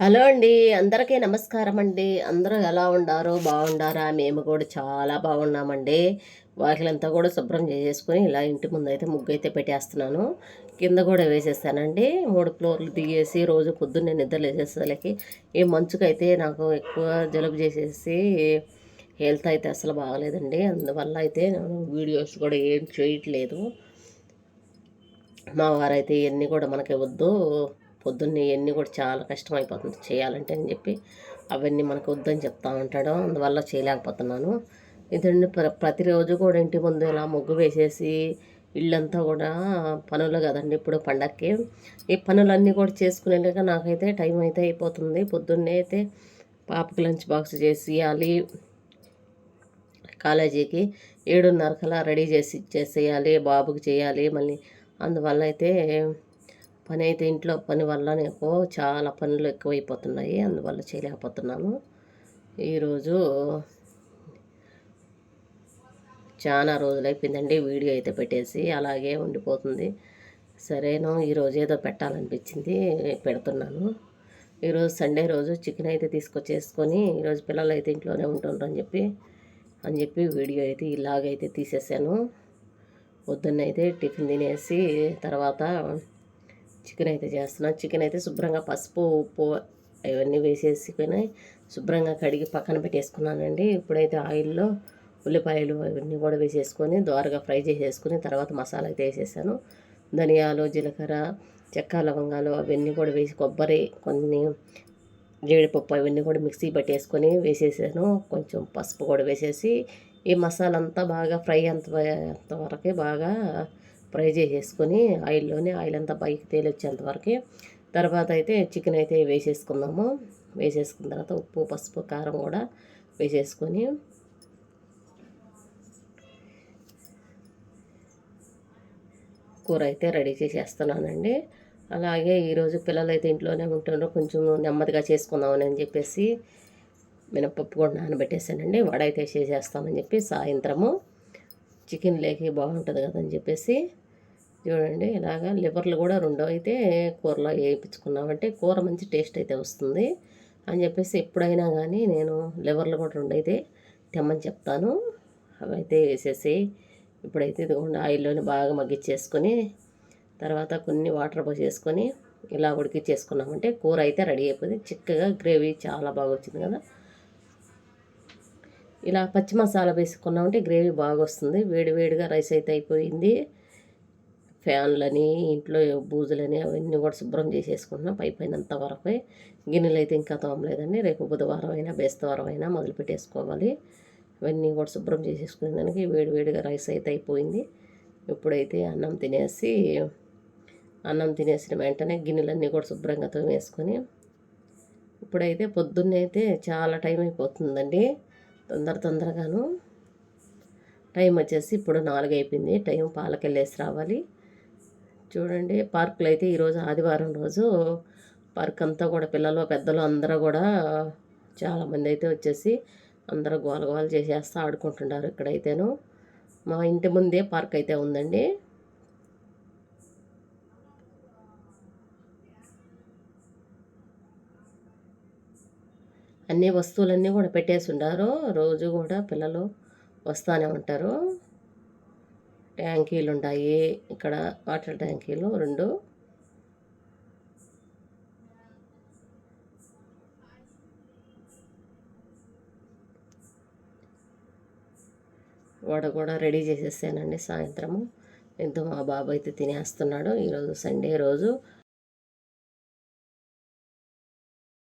Hello అండి అందరికీ నమస్కారం అండి. అందరూ ఎలా ఉండారో బాగుండారా? మేము కూడా చాలా బాగున్నామండి. వాకిలంతా కూడా శుభ్రం చేసేసుకొని ఇలా ఇంటి ముందు అయితే ముగ్గు అయితే పెట్టేస్తున్నాను. కింద కూడా వేసేస్తానండి మూడు ఫ్లోర్లు దిగేసి రోజు పొద్దున్నే నిద్ర లేసేసరికి ఈ మంచుకైతే నాకు ఎక్కువ జలుబు చేసేసి హెల్త్ అయితే అసలు బాగలేదండి. అందువల్ల అయితే నేను వీడియోస్ కూడా ఏం చేయట్లేదు. మా వారైతే ఇవన్నీ కూడా మనకి వద్దు. పొద్దున్నే ఇవన్నీ కూడా చాలా కష్టం అయిపోతుంది చేయాలంటే అని చెప్పి అవన్నీ మనకు వద్దని చెప్తా ఉంటాడు. అందువల్ల చేయలేకపోతున్నాను. ఇదండి ప్ర ప్రతిరోజు కూడా ఇంటి ముందు ఇలా ముగ్గు వేసేసి ఇళ్ళంతా కూడా పనులు కదండి ఇప్పుడు పండక్కి. ఈ పనులన్నీ కూడా చేసుకునేలాగా నాకైతే టైం అయితే అయిపోతుంది. పొద్దున్నే అయితే పాపకి లంచ్ బాక్స్ చేసి ఇవ్వాలి. కాలేజీకి ఏడున్నరకలా రెడీ చేసి ఇచ్చేసేయాలి. బాబుకి చేయాలి మళ్ళీ. అందువల్ల అయితే పని అయితే ఇంట్లో పని వల్ల నాకు చాలా పనులు ఎక్కువైపోతున్నాయి అందువల్ల చేయలేకపోతున్నాను. ఈరోజు చాలా రోజులు అయిపోయిందండి వీడియో అయితే పెట్టేసి అలాగే ఉండిపోతుంది. సరేను ఈరోజు ఏదో పెట్టాలనిపించింది పెడుతున్నాను. ఈరోజు సండే రోజు చికెన్ అయితే తీసుకొచ్చేసుకొని ఈరోజు పిల్లలు అయితే ఇంట్లోనే ఉంటుండ్రు అని చెప్పి అని చెప్పి వీడియో అయితే ఇలాగైతే తీసేసాను. పొద్దున్నైతే టిఫిన్ తినేసి తర్వాత చికెన్ అయితే చేస్తున్నాను చికెన్ అయితే శుభ్రంగా పసుపు ఉప్పు అవన్నీ వేసేసుకొని శుభ్రంగా కడిగి పక్కన పెట్టేసుకున్నానండి. ఇప్పుడైతే ఆయిల్లో ఉల్లిపాయలు అవన్నీ కూడా వేసేసుకొని దోరగా ఫ్రై చేసేసుకుని తర్వాత మసాలా అయితే వేసేసాను. ధనియాలు జీలకర్ర చెక్క లవంగాలు అవన్నీ కూడా వేసి కొబ్బరి కొన్ని జీడిపప్పు అవన్నీ కూడా మిక్సీ పట్టేసుకొని వేసేసాను. కొంచెం పసుపు కూడా వేసేసి ఈ మసాలా అంతా బాగా ఫ్రై అంత అంతవరకే బాగా ఫ్రై చేసేసుకొని ఆయిల్లోనే ఆయిల్ అంతా పైకి తేలొచ్చేంత వరకు తర్వాత అయితే చికెన్ అయితే వేసేసుకుందాము. వేసేసుకున్న తర్వాత ఉప్పు పసుపు కారం కూడా వేసేసుకొని కూర అయితే రెడీ చేసేస్తున్నానండి. అలాగే ఈరోజు పిల్లలు అయితే ఇంట్లోనే ఉంటుండ్రు కొంచెం నెమ్మదిగా చేసుకుందామని అని చెప్పేసి మినపప్పు కూడా నానబెట్టేసానండి వడ అయితే చేసేస్తామని చెప్పి సాయంత్రము చికెన్ లేకి బాగుంటుంది కదని చెప్పేసి చూడండి ఇలాగా లివర్లు కూడా రెండో అయితే కూరలో వేయించుకున్నామంటే కూర మంచి టేస్ట్ అయితే వస్తుంది అని చెప్పేసి ఎప్పుడైనా కానీ నేను లివర్లు కూడా రెండు అయితే తెమ్మని చెప్తాను. అవి అయితే వేసేసి ఇప్పుడైతే ఇదిగోండి ఆయిల్లోని బాగా మగ్గిచ్చేసుకొని తర్వాత కొన్ని వాటర్ పోసేసుకొని ఇలా ఉడికిచ్చేసుకున్నామంటే కూర అయితే రెడీ అయిపోయింది. చిక్కగా గ్రేవీ చాలా బాగా వచ్చింది కదా. ఇలా పచ్చి మసాలా వేసుకున్నామంటే గ్రేవీ బాగా వస్తుంది. వేడి వేడిగా రైస్ అయితే అయిపోయింది. ఫ్యాన్లని ఇంట్లో బూజులని అవన్నీ కూడా శుభ్రం చేసేసుకుంటున్నాం. పై పైన అంత వరకు గిన్నెలు అయితే ఇంకా తోమలేదండి. రేపు బుధవారం అయినా బేస్తవారం అయినా మొదలు పెట్టేసుకోవాలి. ఇవన్నీ కూడా శుభ్రం చేసేసుకునే దానికి వేడివేడిగా రైస్ అయితే అయిపోయింది. ఇప్పుడైతే అన్నం తినేసి అన్నం తినేసిన వెంటనే గిన్నెలన్నీ కూడా శుభ్రంగా తోమేసుకొని ఇప్పుడైతే పొద్దున్నైతే అయితే చాలా టైం అయిపోతుందండి. తొందర తొందరగాను టైం వచ్చేసి ఇప్పుడు నాలుగు అయిపోయింది. టైం పాలకెళ్ళేసి రావాలి. చూడండి పార్కులు అయితే ఈరోజు ఆదివారం రోజు పార్క్ అంతా కూడా పిల్లలు పెద్దలు అందరూ కూడా చాలామంది అయితే వచ్చేసి అందరూ గోల గోల చేసేస్తూ ఆడుకుంటున్నారు ఇక్కడైతేను. మా ఇంటి ముందే పార్క్ అయితే ఉందండి. అన్ని వస్తువులన్నీ కూడా పెట్టేసి ఉండారు. రోజు కూడా పిల్లలు వస్తూనే ఉంటారు. ట్యాంకీలు ఉంటాయి ఇక్కడ వాటర్ ట్యాంకీలు రెండు. వడ కూడా రెడీ చేసేసానండి సాయంత్రము. ఎంతో మా బాబు అయితే తినేస్తున్నాడు. ఈరోజు సండే రోజు